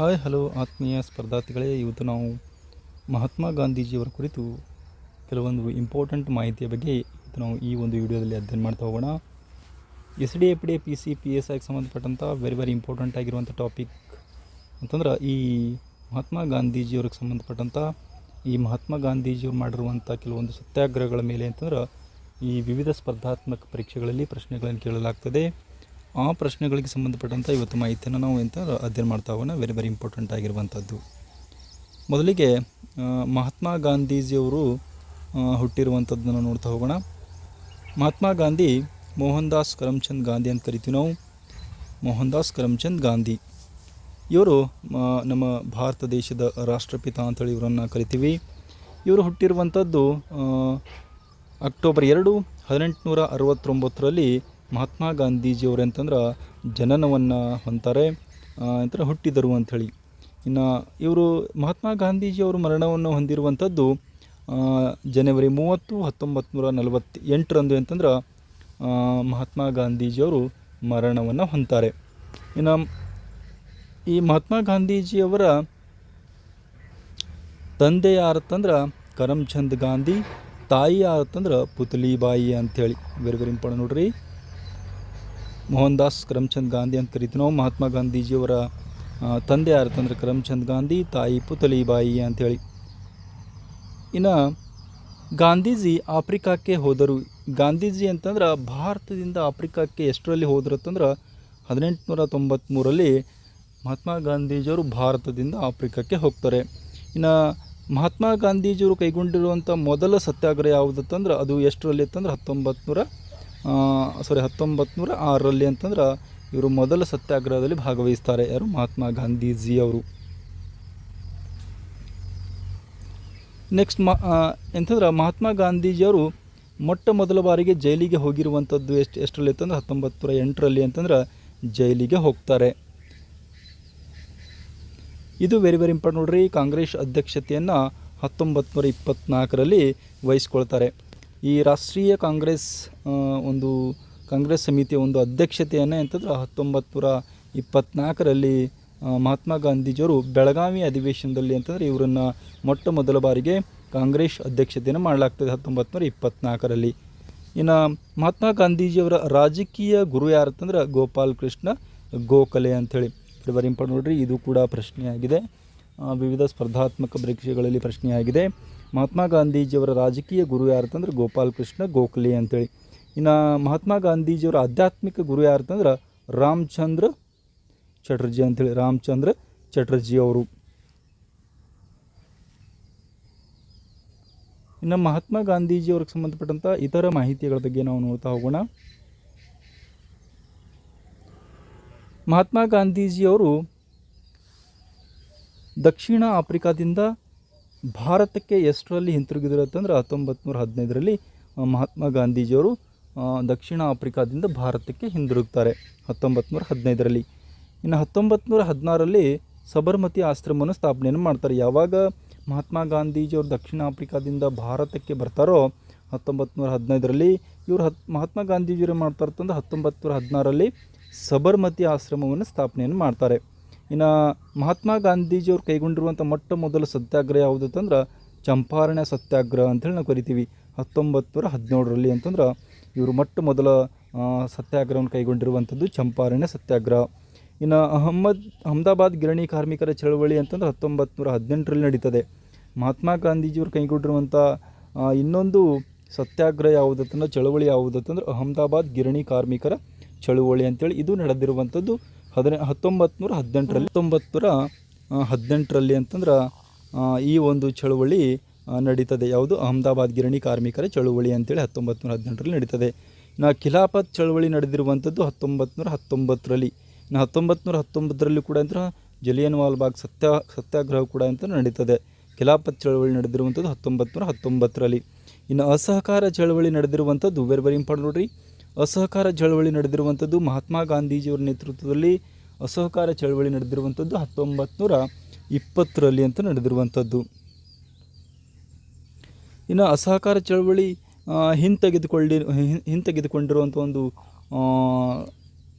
Hi, hello ಆತ್ಮೀಯ ಸ್ಪರ್ಧಾರ್ಥಿಗಳೇ. ಇವತ್ತು ನಾವು ಮಹಾತ್ಮ ಗಾಂಧೀಜಿಯವರ ಕುರಿತು ಕೆಲವೊಂದು ಇಂಪಾರ್ಟೆಂಟ್ ಮಾಹಿತಿಯ ಬಗ್ಗೆ ಇವತ್ತು ನಾವು ಈ ಒಂದು ವಿಡಿಯೋದಲ್ಲಿ ಅಧ್ಯಯನ ಮಾಡ್ತಾ ಹೋಗೋಣ. S D F D P C, P S ಐಗೆ ಸಂಬಂಧಪಟ್ಟಂಥ ವೆರಿ ವೆರಿ ಇಂಪಾರ್ಟೆಂಟ್ ಆಗಿರುವಂಥ ಟಾಪಿಕ್ ಅಂತಂದ್ರೆ ಈ ಮಹಾತ್ಮ ಗಾಂಧೀಜಿಯವ್ರಿಗೆ ಸಂಬಂಧಪಟ್ಟಂಥ ಈ ಮಹಾತ್ಮ ಗಾಂಧೀಜಿಯವ್ರು ಮಾಡಿರುವಂಥ ಕೆಲವೊಂದು ಸತ್ಯಾಗ್ರಹಗಳ ಮೇಲೆ ಅಂತಂದ್ರೆ ಈ ವಿವಿಧ ಸ್ಪರ್ಧಾತ್ಮಕ ಪರೀಕ್ಷೆಗಳಲ್ಲಿ ಪ್ರಶ್ನೆಗಳನ್ನು ಕೇಳಲಾಗ್ತದೆ. ಆ ಪ್ರಶ್ನೆಗಳಿಗೆ ಸಂಬಂಧಪಟ್ಟಂಥ ಇವತ್ತು ಮಾಹಿತಿಯನ್ನು ನಾವು ಎಂತ ಅಧ್ಯಯನ ಮಾಡ್ತಾ ಹೋಗೋಣ. ವೆರಿ ವೆರಿ ಇಂಪಾರ್ಟೆಂಟ್ ಆಗಿರುವಂಥದ್ದು. ಮೊದಲಿಗೆ ಮಹಾತ್ಮ ಗಾಂಧೀಜಿಯವರು ಹುಟ್ಟಿರುವಂಥದ್ದನ್ನು ನೋಡ್ತಾ ಹೋಗೋಣ. ಮಹಾತ್ಮ ಗಾಂಧಿ ಮೋಹನ್ ದಾಸ್ ಕರಮ್ಚಂದ್ ಗಾಂಧಿ ಅಂತ ಕರಿತೀವಿ ನಾವು. ಮೋಹನ್ ದಾಸ್ ಕರಮ್ಚಂದ್ ಗಾಂಧಿ. ಇವರು ನಮ್ಮ ಭಾರತ ದೇಶದ ರಾಷ್ಟ್ರಪಿತ ಅಂತೇಳಿ ಇವರನ್ನು ಕರಿತೀವಿ. ಇವರು ಹುಟ್ಟಿರುವಂಥದ್ದು ಅಕ್ಟೋಬರ್ ಎರಡು, ಹದಿನೆಂಟುನೂರ ಅರವತ್ತೊಂಬತ್ತರಲ್ಲಿ ಮಹಾತ್ಮ ಗಾಂಧೀಜಿಯವರು ಅಂತಂದ್ರೆ ಜನನವನ್ನು ಹೊಂತಾರೆ ಅಂತಂದ್ರೆ ಹುಟ್ಟಿದರು ಅಂಥೇಳಿ. ಇನ್ನು ಇವರು ಮಹಾತ್ಮ ಗಾಂಧೀಜಿಯವರು ಮರಣವನ್ನು ಹೊಂದಿರುವಂಥದ್ದು ಜನವರಿ ಮೂವತ್ತು ಹತ್ತೊಂಬತ್ತು ನೂರ ನಲವತ್ತ ಎಂಟರಂದು ಅಂತಂದ್ರೆ ಮಹಾತ್ಮ ಗಾಂಧೀಜಿಯವರು ಮರಣವನ್ನು ಹೊಂತಾರೆ ಇನ್ನು ಈ ಮಹಾತ್ಮ ಗಾಂಧೀಜಿಯವರ ತಂದೆ ಯಾರತ್ತಂದ್ರೆ, ಕರಮ್ಚಂದ್ ಗಾಂಧಿ, ತಾಯಿ ಯಾರತ್ತಂದ್ರೆ, ಪುತ್ಲಿಬಾಯಿ ಅಂಥೇಳಿ. ವೆರಿ ವೆರಿ ಇಂಪಾರ್ಟೆಂಟ್ ನೋಡ್ರಿ. ಮೋಹನ್ ದಾಸ್ ಕರಮ್ಚಂದ್ ಗಾಂಧಿ ಅಂತ ಕರಿತೀವಿ ನಾವು. ಮಹಾತ್ಮ ಗಾಂಧೀಜಿಯವರ ತಂದೆ ತಂದೆ ಅಂತಂದರೆ ಕರಮ್ಚಂದ್ ಗಾಂಧಿ, ತಾಯಿ ಪುತಲಿಬಾಯಿ ಅಂಥೇಳಿ. ಇನ್ನು ಗಾಂಧೀಜಿ ಆಫ್ರಿಕಾಕ್ಕೆ ಹೋದರು. ಗಾಂಧೀಜಿ ಅಂತಂದ್ರೆ ಭಾರತದಿಂದ ಆಫ್ರಿಕಾಕ್ಕೆ ಎಷ್ಟರಲ್ಲಿ ಹೋದ್ರು ಅಂತಂದ್ರೆ ಹದಿನೆಂಟುನೂರ ತೊಂಬತ್ತ್ಮೂರಲ್ಲಿ ಮಹಾತ್ಮ ಗಾಂಧೀಜಿಯವರು ಭಾರತದಿಂದ ಆಫ್ರಿಕಾಕ್ಕೆ ಹೋಗ್ತಾರೆ. ಇನ್ನು ಮಹಾತ್ಮ ಗಾಂಧೀಜಿಯವರು ಕೈಗೊಂಡಿರುವಂಥ ಮೊದಲ ಸತ್ಯಾಗ್ರಹ ಯಾವುದಂತಂದ್ರೆ ಅದು ಎಷ್ಟರಲ್ಲಿ ಅಂತಂದ್ರೆ ಹತ್ತೊಂಬತ್ತು ನೂರ ಸಾರಿ ಹತ್ತೊಂಬತ್ತು ನೂರ ಆರರಲ್ಲಿ ಅಂತಂದ್ರೆ ಇವರು ಮೊದಲ ಸತ್ಯಾಗ್ರಹದಲ್ಲಿ ಭಾಗವಹಿಸ್ತಾರೆ. ಯಾರು? ಮಹಾತ್ಮ ಗಾಂಧೀಜಿಯವರು ನೆಕ್ಸ್ಟ್ ಮಾ ಎಂತಂದ್ರೆ ಮಹಾತ್ಮ ಗಾಂಧೀಜಿಯವರು ಮೊಟ್ಟ ಮೊದಲ ಬಾರಿಗೆ ಜೈಲಿಗೆ ಹೋಗಿರುವಂಥದ್ದು ಎಷ್ಟು, ಎಷ್ಟರಲ್ಲಿ ಅಂತಂದ್ರೆ ಹತ್ತೊಂಬತ್ತು ನೂರ ಎಂಟರಲ್ಲಿ ಅಂತಂದ್ರೆ ಜೈಲಿಗೆ ಹೋಗ್ತಾರೆ. ಇದು ವೆರಿ ವೆರಿ ಇಂಪಾರ್ಟೆಂಟ್ ನೋಡ್ರಿ. ಕಾಂಗ್ರೆಸ್ ಅಧ್ಯಕ್ಷತೆಯನ್ನು ಹತ್ತೊಂಬತ್ತು ನೂರ ಇಪ್ಪತ್ತ್ನಾಲ್ಕರಲ್ಲಿ ವಹಿಸ್ಕೊಳ್ತಾರೆ. ಈ ರಾಷ್ಟ್ರೀಯ ಕಾಂಗ್ರೆಸ್ ಒಂದು ಕಾಂಗ್ರೆಸ್ ಸಮಿತಿಯ ಒಂದು ಅಧ್ಯಕ್ಷತೆಯನ್ನು ಅಂತಂದ್ರೆ ಹತ್ತೊಂಬತ್ತು ನೂರ ಇಪ್ಪತ್ತ್ನಾಲ್ಕರಲ್ಲಿ ಮಹಾತ್ಮ ಗಾಂಧೀಜಿಯವರು ಬೆಳಗಾವಿ ಅಧಿವೇಶನದಲ್ಲಿ ಅಂತಂದರೆ ಇವರನ್ನು ಮೊಟ್ಟ ಮೊದಲ ಬಾರಿಗೆ ಕಾಂಗ್ರೆಸ್ ಅಧ್ಯಕ್ಷತೆಯನ್ನು ಮಾಡಲಾಗ್ತದೆ ಹತ್ತೊಂಬತ್ತು ನೂರ ಇಪ್ಪತ್ತ್ನಾಲ್ಕರಲ್ಲಿ ಇನ್ನು ಮಹಾತ್ಮ ಗಾಂಧೀಜಿಯವರ ರಾಜಕೀಯ ಗುರು ಯಾರು ಅಂತಂದ್ರೆ ಗೋಪಾಲ್ ಕೃಷ್ಣ ಗೋಖಲೆ ಅಂಥೇಳಿ. ಇಂಪಾರ್ಟೆಂಟ್ ನೋಡ್ರಿ, ಇದು ಕೂಡ ಪ್ರಶ್ನೆಯಾಗಿದೆ. ವಿವಿಧ ಸ್ಪರ್ಧಾತ್ಮಕ ಪರೀಕ್ಷೆಗಳಲ್ಲಿ ಪ್ರಶ್ನೆಯಾಗಿದೆ. ಮಹಾತ್ಮ ಗಾಂಧೀಜಿಯವರ ರಾಜಕೀಯ ಗುರು ಯಾರಂತಂದ್ರೆ ಗೋಪಾಲ್ ಕೃಷ್ಣ ಗೋಖಲೆ ಅಂತೇಳಿ. ಇನ್ನು ಮಹಾತ್ಮ ಗಾಂಧೀಜಿಯವರ ಆಧ್ಯಾತ್ಮಿಕ ಗುರು ಯಾರಂತಂದ್ರೆ ರಾಮಚಂದ್ರ ಚಟರ್ಜಿ ಅಂತೇಳಿ, ರಾಮಚಂದ್ರ ಚಟರ್ಜಿ ಅವರು. ಇನ್ನು ಮಹಾತ್ಮ ಗಾಂಧೀಜಿಯವ್ರಿಗೆ ಸಂಬಂಧಪಟ್ಟಂಥ ಇತರ ಮಾಹಿತಿಗಳ ಬಗ್ಗೆ ನಾವು ನೋಡ್ತಾ ಹೋಗೋಣ. ಮಹಾತ್ಮ ಗಾಂಧೀಜಿಯವರು ದಕ್ಷಿಣ ಆಫ್ರಿಕಾದಿಂದ ಭಾರತಕ್ಕೆ ಎಷ್ಟರಲ್ಲಿ ಹಿಂತಿರುಗಿದ್ರು ಅಂತಂದ್ರೆ ಹತ್ತೊಂಬತ್ತು ನೂರ ಹದಿನೈದರಲ್ಲಿ ಮಹಾತ್ಮ ಗಾಂಧೀಜಿಯವರು ದಕ್ಷಿಣ ಆಫ್ರಿಕಾದಿಂದ ಭಾರತಕ್ಕೆ ಹಿಂದಿರುಗ್ತಾರೆ ಹತ್ತೊಂಬತ್ತು ನೂರ ಹದಿನೈದರಲ್ಲಿ ಇನ್ನು ಹತ್ತೊಂಬತ್ತು ನೂರ ಹದಿನಾರರಲ್ಲಿ ಸಬರ್ಮತಿ ಆಶ್ರಮವನ್ನು ಸ್ಥಾಪನೆಯನ್ನು ಮಾಡ್ತಾರೆ. ಯಾವಾಗ ಮಹಾತ್ಮ ಗಾಂಧೀಜಿಯವರು ದಕ್ಷಿಣ ಆಫ್ರಿಕಾದಿಂದ ಭಾರತಕ್ಕೆ ಬರ್ತಾರೋ ಹತ್ತೊಂಬತ್ತು ನೂರ ಹದಿನೈದರಲ್ಲಿ ಇವರು ಹತ್, ಮಹಾತ್ಮ ಗಾಂಧೀಜಿಯವರು ಮಾಡ್ತಾರೆ ಅಂತಂದ್ರೆ ಹತ್ತೊಂಬತ್ತು ನೂರ ಹದಿನಾರರಲ್ಲಿ ಸಬರ್ಮತಿ ಆಶ್ರಮವನ್ನು ಸ್ಥಾಪನೆಯನ್ನು ಮಾಡ್ತಾರೆ. ಇನ್ನು ಮಹಾತ್ಮ ಗಾಂಧೀಜಿಯವರು ಕೈಗೊಂಡಿರುವಂಥ ಮೊಟ್ಟ ಮೊದಲ ಸತ್ಯಾಗ್ರಹ ಯಾವುದು ಅಂತಂದ್ರೆ ಚಂಪಾರಣ ಸತ್ಯಾಗ್ರಹ ಅಂಥೇಳಿ ನಾವು ಕರಿತೀವಿ. ಹತ್ತೊಂಬತ್ತು ನೂರ ಹದಿನೇಳರಲ್ಲಿ ಅಂತಂದ್ರೆ ಇವರು ಮೊಟ್ಟ ಮೊದಲ ಸತ್ಯಾಗ್ರಹವನ್ನು ಕೈಗೊಂಡಿರುವಂಥದ್ದು ಚಂಪಾರಣ್ಯ ಸತ್ಯಾಗ್ರಹ. ಇನ್ನು ಅಹಮ್ಮದ್, ಅಹಮದಾಬಾದ್ ಗಿರಣಿ ಕಾರ್ಮಿಕರ ಚಳವಳಿ ಅಂತಂದ್ರೆ ಹತ್ತೊಂಬತ್ತು ನೂರ ಹದಿನೆಂಟರಲ್ಲಿ ನಡೀತದೆ. ಮಹಾತ್ಮ ಗಾಂಧೀಜಿಯವರು ಕೈಗೊಂಡಿರುವಂಥ ಇನ್ನೊಂದು ಸತ್ಯಾಗ್ರಹ ಯಾವುದಂತಂದ್ರೆ, ಚಳವಳಿ ಯಾವುದಂತಂದ್ರೆ ಅಹಮದಾಬಾದ್ ಗಿರಣಿ ಕಾರ್ಮಿಕರ ಚಳುವಳಿ ಅಂತೇಳಿ ಇದು ನಡೆದಿರುವಂಥದ್ದು ಹದಿನೆ ಹತ್ತೊಂಬತ್ತು ನೂರ ಹದಿನೆಂಟರಲ್ಲಿ ಹತ್ತೊಂಬತ್ತು ನೂರ ಹದಿನೆಂಟರಲ್ಲಿ ಅಂತಂದ್ರೆ ಈ ಒಂದು ಚಳುವಳಿ ನಡೀತದೆ. ಯಾವುದು? ಅಹಮದಾಬಾದ್ ಗಿರಣಿ ಕಾರ್ಮಿಕರ ಚಳುವಳಿ ಅಂತೇಳಿ ಹತ್ತೊಂಬತ್ತು ನೂರ ಹದಿನೆಂಟರಲ್ಲಿ ನಡೀತದೆ. ನಾ ಖಿಲಾಫತ್ ಚಳುವಳಿ ನಡೆದಿರುವಂಥದ್ದು ಹತ್ತೊಂಬತ್ತು ನೂರ ಹತ್ತೊಂಬತ್ತರಲ್ಲಿ. ಇನ್ನು ಹತ್ತೊಂಬತ್ತು ನೂರ ಹತ್ತೊಂಬತ್ತರಲ್ಲಿ ಕೂಡ ಅಂದ್ರೆ ಜಲಿಯನ್ ವಾಲ್ಬಾಗ್ ಸತ್ಯ, ಸತ್ಯಾಗ್ರಹ ಕೂಡ ಅಂತ ನಡೀತದೆ. ಖಿಲಾಫತ್ ಚಳವಳಿ ನಡೆದಿರುವಂಥದ್ದು ಹತ್ತೊಂಬತ್ತು ನೂರ ಹತ್ತೊಂಬತ್ತರಲ್ಲಿ. ಇನ್ನು ಅಸಹಕಾರ ಚಳವಳಿ ನಡೆದಿರುವಂಥದ್ದು ವೆರಿ ವೆರಿ ಇಂಪಾರ್ಟೆಂಟ್ ನೋಡ್ರಿ. ಅಸಹಕಾರ ಚಳವಳಿ ನಡೆದಿರುವಂಥದ್ದು ಮಹಾತ್ಮ ಗಾಂಧೀಜಿಯವರ ನೇತೃತ್ವದಲ್ಲಿ ಅಸಹಕಾರ ಚಳವಳಿ ನಡೆದಿರುವಂಥದ್ದು ಹತ್ತೊಂಬತ್ತು ನೂರ ಇಪ್ಪತ್ತರಲ್ಲಿ ಅಂತ ನಡೆದಿರುವಂಥದ್ದು ಇನ್ನು ಅಸಹಕಾರ ಚಳವಳಿ ಹಿಂತೆಗೆದುಕೊಳ್ಳಿ ಹಿಂತೆಗೆದುಕೊಂಡಿರುವಂಥ ಒಂದು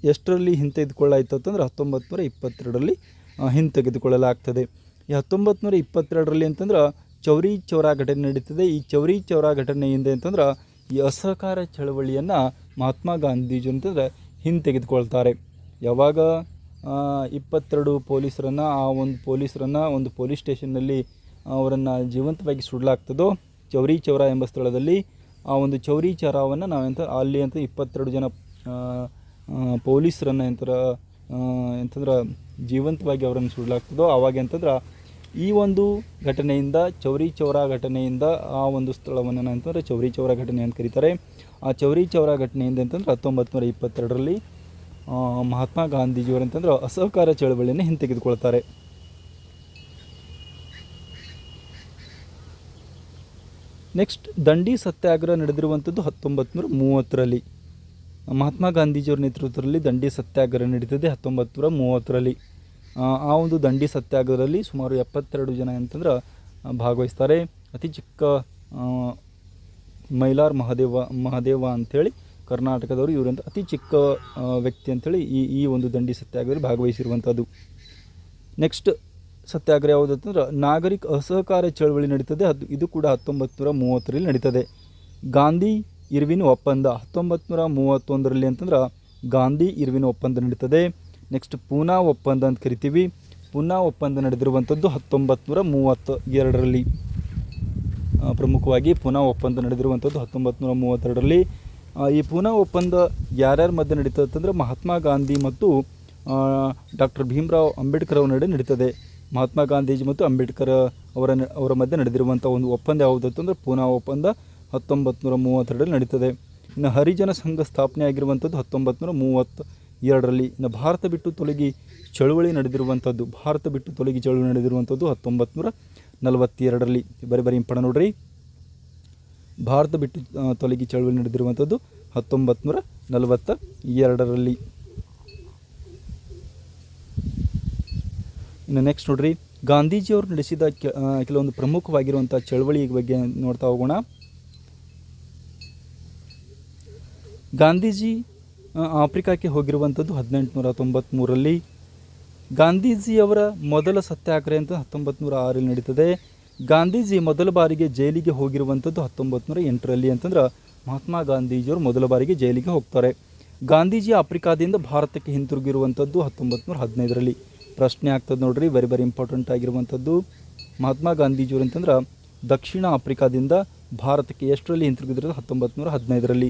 ಎಷ್ಟರಲ್ಲಿ ಹಿಂತೆಗೆದುಕೊಳ್ಳಾಯಿತು ಅಂತಂದರೆ ಹತ್ತೊಂಬತ್ತು ನೂರ ಇಪ್ಪತ್ತೆರಡರಲ್ಲಿ ಹಿಂತೆಗೆದುಕೊಳ್ಳಲಾಗ್ತದೆ. ಈ ಹತ್ತೊಂಬತ್ತು ನೂರ ಇಪ್ಪತ್ತೆರಡರಲ್ಲಿ ಅಂತಂದ್ರೆ ಚೌರಿ ಚೌರಾ ಘಟನೆ ನಡೀತದೆ. ಈ ಚೌರಿ ಚೌರಾ ಘಟನೆಯಿಂದ ಅಂತಂದ್ರೆ ಈ ಅಸಹಕಾರ ಚಳವಳಿಯನ್ನು ಮಹಾತ್ಮ ಗಾಂಧೀಜಿ ಅಂತಂದರೆ ಹಿಂತೆಗೆದುಕೊಳ್ತಾರೆ. ಯಾವಾಗ ಇಪ್ಪತ್ತೆರಡು ಪೊಲೀಸರನ್ನು, ಆ ಒಂದು ಪೊಲೀಸರನ್ನು ಒಂದು ಪೊಲೀಸ್ ಸ್ಟೇಷನ್ನಲ್ಲಿ ಅವರನ್ನು ಜೀವಂತವಾಗಿ ಸುಡಲಾಗ್ತದೋ ಚೌರಿ ಚೌರ ಎಂಬ ಸ್ಥಳದಲ್ಲಿ ಆ ಒಂದು ಚೌರಿ ಚೌರವನ್ನು ನಾವೆಂತ, ಅಲ್ಲಿ ಅಂತ ಇಪ್ಪತ್ತೆರಡು ಜನ ಪೊಲೀಸರನ್ನು ಎಂತರ ಎಂತಂದ್ರೆ ಜೀವಂತವಾಗಿ ಅವರನ್ನು ಸುಡಲಾಗ್ತದೋ ಆವಾಗ ಅಂತಂದ್ರೆ ಈ ಒಂದು ಘಟನೆಯಿಂದ, ಚೌರಿ ಚೌರ ಘಟನೆಯಿಂದ ಆ ಒಂದು ಸ್ಥಳವನ್ನು ಅಂತಂದ್ರೆ ಚೌರಿ ಚೌರ ಘಟನೆ ಅಂತ ಕರೀತಾರೆ. ಆ ಚೌರಿ ಚೌರ ಘಟನೆ ಅಂತಂದ್ರೆ ಹತ್ತೊಂಬತ್ತು ನೂರ ಇಪ್ಪತ್ತೆರಡರಲ್ಲಿ ಮಹಾತ್ಮ ಗಾಂಧೀಜಿಯವರು ಅಂತಂದ್ರೆ ಅಸಹಕಾರ ಚಳವಳಿಯನ್ನು ಹಿಂತೆಗೆದುಕೊಳ್ತಾರೆ. ನೆಕ್ಸ್ಟ್ ದಂಡಿ ಸತ್ಯಾಗ್ರಹ ನಡೆದಿರುವಂಥದ್ದು ಹತ್ತೊಂಬತ್ತು ನೂರ ಮೂವತ್ತರಲ್ಲಿ. ಮಹಾತ್ಮ ಗಾಂಧೀಜಿಯವರ ನೇತೃತ್ವದಲ್ಲಿ ದಂಡಿ ಸತ್ಯಾಗ್ರಹ ನಡೀತದೆ ಹತ್ತೊಂಬತ್ತು ನೂರ ಮೂವತ್ತರಲ್ಲಿ. ಆ, ಒಂದು ದಂಡಿ ಸತ್ಯಾಗ್ರಹದಲ್ಲಿ ಸುಮಾರು ಎಪ್ಪತ್ತೆರಡು ಜನ ಅಂತಂದ್ರೆ ಭಾಗವಹಿಸ್ತಾರೆ. ಅತಿ ಚಿಕ್ಕ ಮೈಲಾರ್ ಮಹದೇವ ಮಹದೇವ ಅಂಥೇಳಿ ಕರ್ನಾಟಕದವರು. ಇವರಂತ ಅತಿ ಚಿಕ್ಕ ವ್ಯಕ್ತಿ ಅಂಥೇಳಿ ಈ ಈ ಒಂದು ದಂಡಿ ಸತ್ಯಾಗ್ರಹದಲ್ಲಿ ಭಾಗವಹಿಸಿರುವಂಥದ್ದು. ನೆಕ್ಸ್ಟ್ ಸತ್ಯಾಗ್ರಹ ಯಾವುದಂತಂದ್ರೆ, ನಾಗರಿಕ ಅಸಹಕಾರ ಚಳವಳಿ ನಡೀತದೆ. ಅದು ಇದು ಕೂಡ ಹತ್ತೊಂಬತ್ತು ನೂರ ಮೂವತ್ತರಲ್ಲಿ ನಡೀತದೆ. ಗಾಂಧಿ ಇರ್ವಿನ ಒಪ್ಪಂದ ಹತ್ತೊಂಬತ್ತು ನೂರ ಮೂವತ್ತೊಂದರಲ್ಲಿ ಅಂತಂದ್ರೆ ಗಾಂಧಿ ಇರ್ವಿನ ಒಪ್ಪಂದ ನಡೀತದೆ. ನೆಕ್ಸ್ಟ್ ಪೂನಾ ಒಪ್ಪಂದ ಅಂತ ಕರಿತೀವಿ. ಪೂನಾ ಒಪ್ಪಂದ ನಡೆದಿರುವಂಥದ್ದು ಹತ್ತೊಂಬತ್ತು ನೂರ ಮೂವತ್ತ ಎರಡರಲ್ಲಿ ಪ್ರಮುಖವಾಗಿ ಪುನಾ ಒಪ್ಪಂದ ನಡೆದಿರುವಂಥದ್ದು ಹತ್ತೊಂಬತ್ತು ನೂರ ಮೂವತ್ತೆರಡರಲ್ಲಿ. ಈ ಪೂನಾ ಒಪ್ಪಂದ ಯಾರ್ಯಾರ ಮಧ್ಯೆ ನಡೀತದೆ ಅಂತಂದರೆ ಮಹಾತ್ಮ ಗಾಂಧಿ ಮತ್ತು ಡಾಕ್ಟರ್ ಭೀಮರಾವ್ ಅಂಬೇಡ್ಕರ್ ಅವರ ನಡುವೆ ನಡೀತದೆ. ಮಹಾತ್ಮ ಗಾಂಧೀಜಿ ಮತ್ತು ಅಂಬೇಡ್ಕರ್ ಅವರ ಅವರ ಮಧ್ಯೆ ನಡೆದಿರುವಂಥ ಒಂದು ಒಪ್ಪಂದ ಯಾವುದು ಅಂತಂದರೆ ಪೂನಾ ಒಪ್ಪಂದ ಹತ್ತೊಂಬತ್ತು ನೂರ ಮೂವತ್ತೆರಡರಲ್ಲಿ ನಡೀತದೆ. ಇನ್ನು ಹರಿಜನ ಸಂಘ ಸ್ಥಾಪನೆ ಆಗಿರುವಂಥದ್ದು ಹತ್ತೊಂಬತ್ತು ನೂರ ಮೂವತ್ತ ಎರಡರಲ್ಲಿ ಇನ್ನು ಭಾರತ ಬಿಟ್ಟು ತೊಲಗಿ ಚಳುವಳಿ ನಡೆದಿರುವಂಥದ್ದು ಭಾರತ ಬಿಟ್ಟು ತೊಲಗಿ ಚಳುವಳಿ ನಡೆದಿರುವಂಥದ್ದು ಹತ್ತೊಂಬತ್ತು ನೂರ ನಲವತ್ತೆರಡರಲ್ಲಿ. ಬರೀ ಬರೀ ಇಂಪಣ ನೋಡ್ರಿ. ಭಾರತ ಬಿಟ್ಟು ತೊಲಗಿ ಚಳವಳಿ ನಡೆದಿರುವಂಥದ್ದು ಹತ್ತೊಂಬತ್ತು ನೂರ ನಲವತ್ತ ಎರಡರಲ್ಲಿ. ಇನ್ನು ನೆಕ್ಸ್ಟ್ ನೋಡ್ರಿ. ಗಾಂಧೀಜಿಯವರು ನಡೆಸಿದ ಕೆಲವೊಂದು ಪ್ರಮುಖವಾಗಿರುವಂಥ ಚಳವಳಿ ಬಗ್ಗೆ ನೋಡ್ತಾ ಹೋಗೋಣ. ಗಾಂಧೀಜಿ ಆಫ್ರಿಕಾಕ್ಕೆ ಹೋಗಿರುವಂಥದ್ದು ಹದಿನೆಂಟುನೂರ ತೊಂಬತ್ತ್ಮೂರರಲ್ಲಿ ಗಾಂಧೀಜಿಯವರ ಮೊದಲ ಸತ್ಯಾಗ್ರಹ ಅಂತ ಹತ್ತೊಂಬತ್ತು ನೂರ ಆರಲ್ಲಿ ನಡೀತದೆ. ಗಾಂಧೀಜಿ ಮೊದಲ ಬಾರಿಗೆ ಜೈಲಿಗೆ ಹೋಗಿರುವಂಥದ್ದು ಹತ್ತೊಂಬತ್ತು ನೂರ ಎಂಟರಲ್ಲಿ ಅಂತಂದ್ರೆ ಮಹಾತ್ಮ ಗಾಂಧೀಜಿಯವರು ಮೊದಲ ಬಾರಿಗೆ ಜೈಲಿಗೆ ಹೋಗ್ತಾರೆ. ಗಾಂಧೀಜಿ ಆಫ್ರಿಕಾದಿಂದ ಭಾರತಕ್ಕೆ ಹಿಂತಿರುಗಿರುವಂಥದ್ದು ಹತ್ತೊಂಬತ್ತು ನೂರ ಹದಿನೈದರಲ್ಲಿ. ಪ್ರಶ್ನೆ ಆಗ್ತದೆ ನೋಡ್ರಿ ವೆರಿ ವೆರಿ ಇಂಪಾರ್ಟೆಂಟ್ ಆಗಿರುವಂಥದ್ದು ಮಹಾತ್ಮ ಗಾಂಧೀಜಿಯವರು ಅಂತಂದ್ರೆ ದಕ್ಷಿಣ ಆಫ್ರಿಕಾದಿಂದ ಭಾರತಕ್ಕೆ ಎಷ್ಟರಲ್ಲಿ ಹಿಂತಿರುಗಿದ್ರು ಹತ್ತೊಂಬತ್ತು ನೂರ ಹದಿನೈದರಲ್ಲಿ.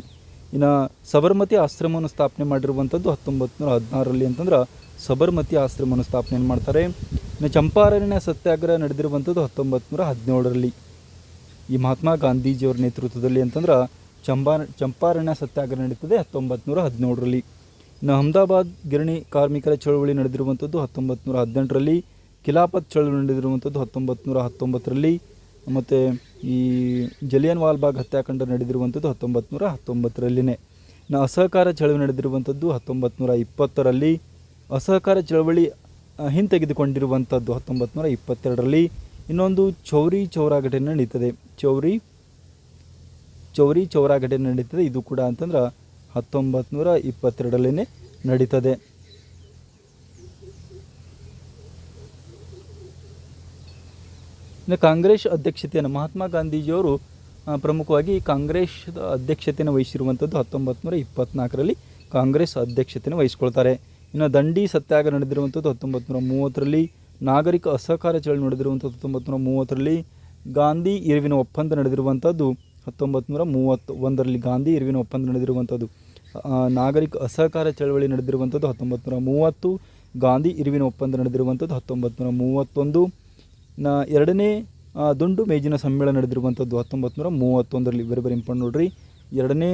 ಇನ್ನು ಸಬರ್ಮತಿ ಆಶ್ರಮವನ್ನು ಸ್ಥಾಪನೆ ಮಾಡಿರುವಂಥದ್ದು ಹತ್ತೊಂಬತ್ತು ನೂರ ಹದಿನಾರರಲ್ಲಿ ಅಂತಂದ್ರೆ ಸಬರ್ಮತಿ ಆಶ್ರಮವನ್ನು ಸ್ಥಾಪನೆ ಮಾಡ್ತಾರೆ. ಇನ್ನು ಚಂಪಾರಣ್ಯ ಸತ್ಯಾಗ್ರಹ ನಡೆದಿರುವಂಥದ್ದು ಹತ್ತೊಂಬತ್ತು ನೂರ ಹದಿನೇಳರಲ್ಲಿ. ಈ ಮಹಾತ್ಮ ಗಾಂಧೀಜಿಯವರ ನೇತೃತ್ವದಲ್ಲಿ ಅಂತಂದ್ರೆ ಚಂಬಾ, ಚಂಪಾರಣ್ಯ ಸತ್ಯಾಗ್ರಹ ನಡೀತದೆ ಹತ್ತೊಂಬತ್ತು ನೂರ ಹದಿನೇಳರಲ್ಲಿ. ಇನ್ನು ಅಹಮದಾಬಾದ್ ಗಿರಣಿ ಕಾರ್ಮಿಕರ ಚಳವಳಿ ನಡೆದಿರುವಂಥದ್ದು ಹತ್ತೊಂಬತ್ತು ನೂರ ಹದಿನೆಂಟರಲ್ಲಿ. ಖಿಲಾಫತ್ ಚಳವಳಿ ನಡೆದಿರುವಂಥದ್ದು ಹತ್ತೊಂಬತ್ತು ನೂರ ಹತ್ತೊಂಬತ್ತರಲ್ಲಿ. ಮತ್ತು ಈ ಜಲಿಯನ್ ವಾಲ್ಬಾಗ್ ಹತ್ಯಾಕಾಂಡ ನಡೆದಿರುವಂಥದ್ದು ಹತ್ತೊಂಬತ್ತು ನೂರ ಹತ್ತೊಂಬತ್ತರಲ್ಲಿನೇ. ಇನ್ನು ಅಸಹಕಾರ ಚಳವಳಿ ನಡೆದಿರುವಂಥದ್ದು ಹತ್ತೊಂಬತ್ತು ನೂರ ಇಪ್ಪತ್ತರಲ್ಲಿ. ಅಸಹಕಾರ ಚಳವಳಿ ಹಿಂತೆಗೆದುಕೊಂಡಿರುವಂಥದ್ದು ಹತ್ತೊಂಬತ್ತು ನೂರ ಇಪ್ಪತ್ತೆರಡರಲ್ಲಿ ಇನ್ನೊಂದು ಚೌರಿ ಚೌರಾ ಘಟನೆ ನಡೀತದೆ. ಚೌರಿ ಚೌರಿ ಚೌರಾ ಘಟನೆ ನಡೀತದೆ. ಇದು ಕೂಡ ಅಂತಂದ್ರೆ ಹತ್ತೊಂಬತ್ತು ನೂರ ಇಪ್ಪತ್ತೆರಡರಲ್ಲೇ ನಡೀತದೆ ಕಾಂಗ್ರೆಸ್ ಅಧ್ಯಕ್ಷತೆಯನ್ನು ಮಹಾತ್ಮ ಗಾಂಧೀಜಿಯವರು ಪ್ರಮುಖವಾಗಿ ಕಾಂಗ್ರೆಸ್ ಅಧ್ಯಕ್ಷತೆಯನ್ನು ವಹಿಸಿರುವಂಥದ್ದು ಹತ್ತೊಂಬತ್ತು ನೂರ ಇಪ್ಪತ್ತ್ನಾಲ್ಕರಲ್ಲಿ ಕಾಂಗ್ರೆಸ್ ಅಧ್ಯಕ್ಷತೆಯನ್ನು ವಹಿಸ್ಕೊಳ್ತಾರೆ. ಇನ್ನು ದಂಡಿ ಸತ್ಯಾಗ್ರಹ ನಡೆದಿರುವಂಥದ್ದು ಹತ್ತೊಂಬತ್ತು ನೂರ ಮೂವತ್ತರಲ್ಲಿ, ನಾಗರಿಕ ಅಸಹಕಾರ ಚಳವಳಿ ನಡೆದಿರುವಂಥದ್ದು ಹತ್ತೊಂಬತ್ತು ನೂರ ಮೂವತ್ತರಲ್ಲಿ, ಗಾಂಧಿ ಇರುವಿನ ಒಪ್ಪಂದ ನಡೆದಿರುವಂಥದ್ದು ಹತ್ತೊಂಬತ್ತು ನೂರ ಮೂವತ್ತು ಒಂದರಲ್ಲಿ ಗಾಂಧಿ ಇರುವಿನ ಒಪ್ಪಂದ ನಡೆದಿರುವಂಥದ್ದು. ನಾಗರಿಕ ಅಸಹಕಾರ ಚಳವಳಿ ನಡೆದಿರುವಂಥದ್ದು ಹತ್ತೊಂಬತ್ತು ನೂರ ಮೂವತ್ತು, ಗಾಂಧಿ ಇರುವಿನ ಒಪ್ಪಂದ ನಡೆದಿರುವಂಥದ್ದು ಹತ್ತೊಂಬತ್ತು ನೂರ ಮೂವತ್ತೊಂದು. ನ, ಎರಡನೇ ದುಂಡು ಮೇಜಿನ ಸಮ್ಮೇಳನ ನಡೆದಿರುವಂಥದ್ದು ಹತ್ತೊಂಬತ್ತು ನೂರ ಮೂವತ್ತೊಂದರಲ್ಲಿ ವೆರಿ ವೆರಿ ಇಂಪಾರ್ಟೆಂಟ್ ನೋಡ್ರಿ ಎರಡನೇ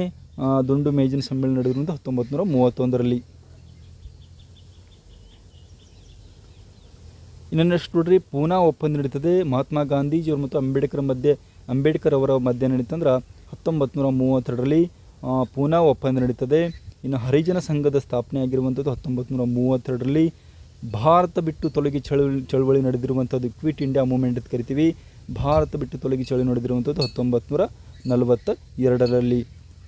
ದುಂಡು ಮೇಜಿನ ಸಮ್ಮೇಳನ ನಡೆದಿರುವಂಥ ಹತ್ತೊಂಬತ್ತು ನೂರ ಮೂವತ್ತೊಂದರಲ್ಲಿ. ಇನ್ನು ನೆಕ್ಸ್ಟ್ ನೋಡ್ರಿ, ಪೂನಾ ಒಪ್ಪಂದ ನಡೀತದೆ. ಮಹಾತ್ಮ ಗಾಂಧೀಜಿಯವರು ಮತ್ತು ಅಂಬೇಡ್ಕರ್ ಮಧ್ಯೆ, ಅಂಬೇಡ್ಕರ್ ಅವರ ಮಧ್ಯೆ ನಡೀತಂದ್ರೆ ಹತ್ತೊಂಬತ್ತು ನೂರ ಮೂವತ್ತೆರಡರಲ್ಲಿ ಪೂನಾ ಒಪ್ಪಂದ ನಡೀತದೆ. ಇನ್ನು ಹರಿಜನ ಸಂಘದ ಸ್ಥಾಪನೆ ಆಗಿರುವಂಥದ್ದು ಹತ್ತೊಂಬತ್ತು ನೂರ ಮೂವತ್ತೆರಡರಲ್ಲಿ. ಭಾರತ ಬಿಟ್ಟು ತೊಲಗಿ ಚಳವಳಿ ಚಳವಳಿ ನಡೆದಿರುವಂಥದ್ದು ಕ್ವಿಟ್ ಇಂಡಿಯಾ ಮೂಮೆಂಟ್ ಅಂತ ಕರಿತೀವಿ. ಭಾರತ ಬಿಟ್ಟು ತೊಲಗಿ ಚಳವಳಿ ನಡೆದಿರುವಂಥದ್ದು ಹತ್ತೊಂಬತ್ತು ನೂರ ನಲವತ್ತ ಎರಡರಲ್ಲಿ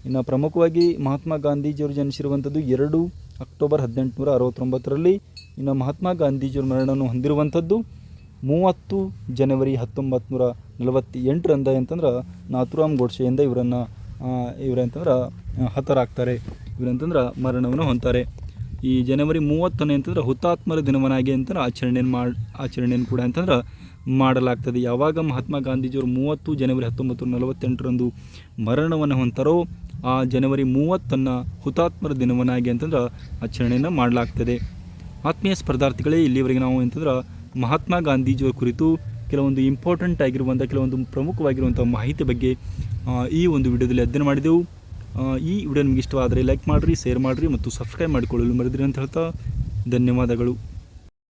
ಇನ್ನು ಪ್ರಮುಖವಾಗಿ ಮಹಾತ್ಮ ಗಾಂಧೀಜಿಯವರು ಜನಿಸಿರುವಂಥದ್ದು ಎರಡು ಅಕ್ಟೋಬರ್ ಹದಿನೆಂಟುನೂರ ಅರವತ್ತೊಂಬತ್ತರಲ್ಲಿ. ಇನ್ನು ಮಹಾತ್ಮ ಗಾಂಧೀಜಿಯವರ ಮರಣವನ್ನು ಹೊಂದಿರುವಂಥದ್ದು ಮೂವತ್ತು ಜನವರಿ ಹತ್ತೊಂಬತ್ತು ನೂರ ನಲವತ್ತೆಂಟರಂದ ಅಂತಂದ್ರೆ ನಾಥುರಾಮ್ ಗೋಡ್ಸೆಯಿಂದ ಇವರನ್ನು ಇವರಂತಂದ್ರೆ ಹತರಾಗ್ತಾರೆ. ಇವರಂತಂದ್ರೆ ಮರಣವನ್ನು ಹೊಂತಾರೆ ಈ ಜನವರಿ ಮೂವತ್ತನೇ ಅಂತಂದ್ರೆ ಹುತಾತ್ಮರ ದಿನವನಾಗಿ ಅಂತಂದ್ರೆ ಆಚರಣೆಯನ್ನು ಮಾಡಿ ಆಚರಣೆಯನ್ನು ಕೂಡ ಅಂತಂದ್ರೆ ಮಾಡಲಾಗ್ತದೆ. ಯಾವಾಗ ಮಹಾತ್ಮ ಗಾಂಧೀಜಿಯವರು ಮೂವತ್ತು ಜನವರಿ ಹತ್ತೊಂಬತ್ತು ನೂರ ನಲವತ್ತೆಂಟರಂದು ಮರಣವನ್ನು ಹೊಂತಾರೋ ಆ ಜನವರಿ ಮೂವತ್ತನ್ನು ಹುತಾತ್ಮರ ದಿನವನಾಗಿ ಅಂತಂದ್ರೆ ಆಚರಣೆಯನ್ನು ಮಾಡಲಾಗ್ತದೆ. ಆತ್ಮೀಯ ಸ್ಪರ್ಧಾರ್ಥಿಗಳೇ, ಇಲ್ಲಿವರೆಗೆ ನಾವು ಅಂತಂದ್ರೆ ಮಹಾತ್ಮ ಗಾಂಧೀಜಿಯವರ ಕುರಿತು ಕೆಲವೊಂದು ಇಂಪಾರ್ಟೆಂಟ್ ಆಗಿರುವಂಥ ಕೆಲವೊಂದು ಪ್ರಮುಖವಾಗಿರುವಂಥ ಮಾಹಿತಿ ಬಗ್ಗೆ ಈ ಒಂದು ವಿಡಿಯೋದಲ್ಲಿ ಅಧ್ಯಯನ ಮಾಡಿದೆವು. ಈ ವಿಡಿಯೋ ನಿಮಗೆ ಇಷ್ಟವಾದರೆ ಲೈಕ್ ಮಾಡಿರಿ ಶೇರ್ ಮಾಡಿರಿ ಮತ್ತು ಸಬ್ಸ್ಕ್ರೈಬ್ ಮಾಡಿಕೊಳ್ಳಲು ಮರೆದಿರಿ ಅಂತ ಹೇಳ್ತಾ ಧನ್ಯವಾದಗಳು.